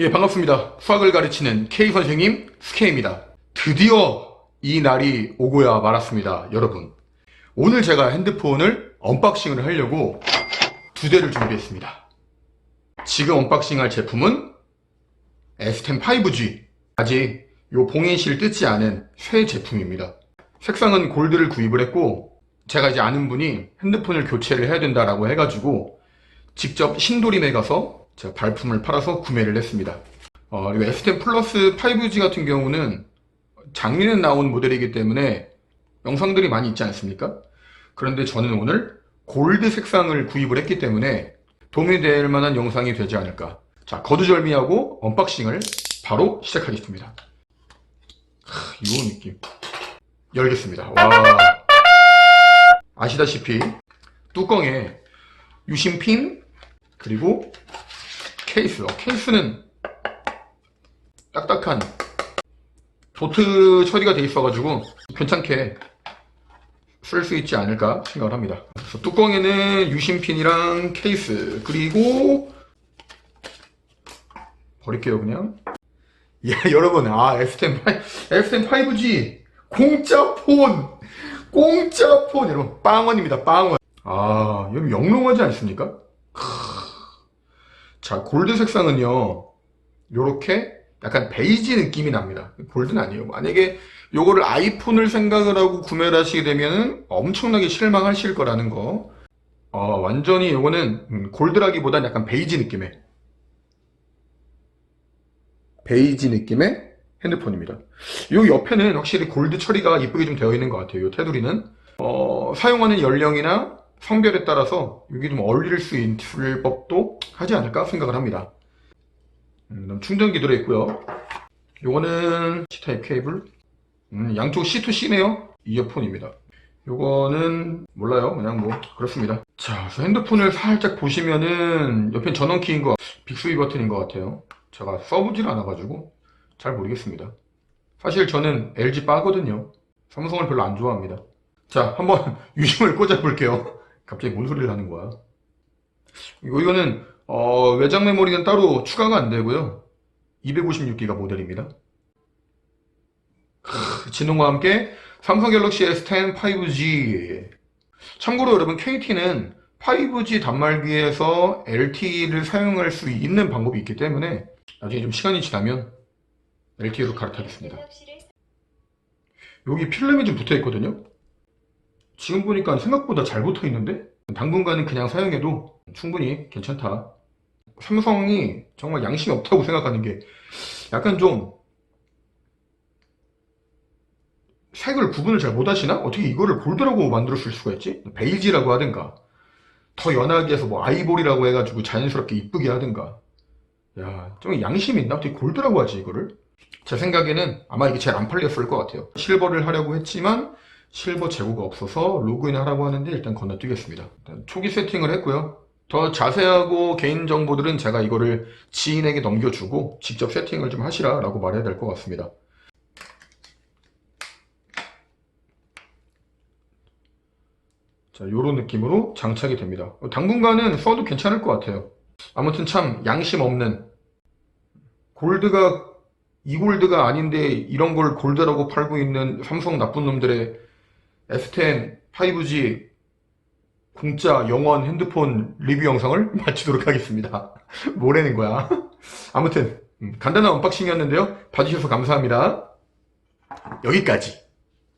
예, 반갑습니다. 수학을 가르치는 K 선생님 스케입니다. 드디어 이 날이 오고야 말았습니다, 여러분. 오늘 제가 핸드폰을 언박싱을 하려고 두 대를 준비했습니다. 지금 언박싱할 제품은 S10 5G. 아직 요 봉인실 뜯지 않은 새 제품입니다. 색상은 골드를 구입을 했고, 제가 이제 아는 분이 핸드폰을 교체를 해야 된다라고 해가지고, 직접 신도림에 가서 제가 발품을 팔아서 구매를 했습니다. 어, 그리고 S10 플러스 5G 같은 경우는 작년에 나온 모델이기 때문에 영상들이 많이 있지 않습니까? 그런데 저는 오늘 골드 색상을 구입을 했기 때문에 도움이 될 만한 영상이 되지 않을까. 자, 거두절미하고 언박싱을 바로 시작하겠습니다. 하, 이런 느낌. 열겠습니다. 와. 아시다시피 뚜껑에 유심핀 그리고 케이스. 어, 케이스는 딱딱한 도트 처리가 돼 있어가지고 괜찮게 쓸 수 있지 않을까 생각을 합니다. 그래서 뚜껑에는 유심핀이랑 케이스 그리고 버릴게요 그냥. 예 여러분 아 S10 S10 5G 공짜 폰 공짜 폰 여러분 빵원입니다 빵원. 아 여러분 영롱하지 않습니까? 크. 자 골드 색상은요 요렇게 약간 베이지 느낌이 납니다. 골드는 아니에요. 만약에 요거를 아이폰을 생각을 하고 구매를 하시게 되면 엄청나게 실망하실 거라는 거. 어, 완전히 요거는 음, 골드라기보단 약간 베이지 느낌의 베이지 느낌의 핸드폰입니다. 요 옆에는 확실히 골드 처리가 이쁘게 좀 되어 있는 것 같아요. 요 테두리는 어, 사용하는 연령이나 성별에 따라서 이게 좀 어울릴 수 있을 법도 하지 않을까 생각을 합니다. 음, 충전기 들어있고요. 요거는 C타입 케이블. 음, 양쪽 C2C네요. 이어폰입니다. 요거는 몰라요. 그냥 뭐 그렇습니다. 자, 핸드폰을 살짝 보시면은 옆엔 전원키인 거 빅스비 버튼인 것 같아요. 제가 써보질 않아가지고 잘 모르겠습니다. 사실 저는 LG 빠거든요. 삼성을 별로 안 좋아합니다. 자, 한번 유심을 꽂아볼게요. 갑자기 뭔 소리를 하는 거야? 이거, 이거는 어, 외장 메모리는 따로 추가가 안 되고요. 256기가 모델입니다. 크, 진동과 함께 삼성 갤럭시 S10 5G. 참고로 여러분 KT는 5G 단말기에서 LTE를 사용할 수 있는 방법이 있기 때문에 나중에 좀 시간이 지나면 LTE로 갈아타겠습니다. 여기 필름이 좀 붙어 있거든요. 지금 보니까 생각보다 잘 붙어 있는데 당분간은 그냥 사용해도 충분히 괜찮다. 삼성이 정말 양심이 없다고 생각하는 게 약간 좀 색을 구분을 잘 못하시나? 어떻게 이거를 골드라고 만들었을 수가 있지? 베이지라고 하든가 더 연하게 해서 뭐 아이보리라고 해가지고 자연스럽게 이쁘게 하든가 야, 좀 양심이 있나? 어떻게 골드라고 하지 이거를? 제 생각에는 아마 이게 제일 안 팔렸을 것 같아요. 실버를 하려고 했지만 실버 재고가 없어서 로그인 하라고 하는데 일단 건너뛰겠습니다. 일단 초기 세팅을 했고요. 더 자세하고 개인 정보들은 제가 이거를 지인에게 넘겨주고 직접 세팅을 좀 하시라 라고 말해야 될 것 같습니다. 자, 요런 느낌으로 장착이 됩니다. 당분간은 써도 괜찮을 것 같아요. 아무튼 참 양심 없는 골드가 이 골드가 아닌데 이런 걸 골드라고 팔고 있는 삼성 나쁜 놈들의 S10 5G 공짜 영원 핸드폰 리뷰 영상을 마치도록 하겠습니다. 뭐라는 거야? 아무튼 음, 간단한 언박싱이었는데요. 봐주셔서 감사합니다. 여기까지.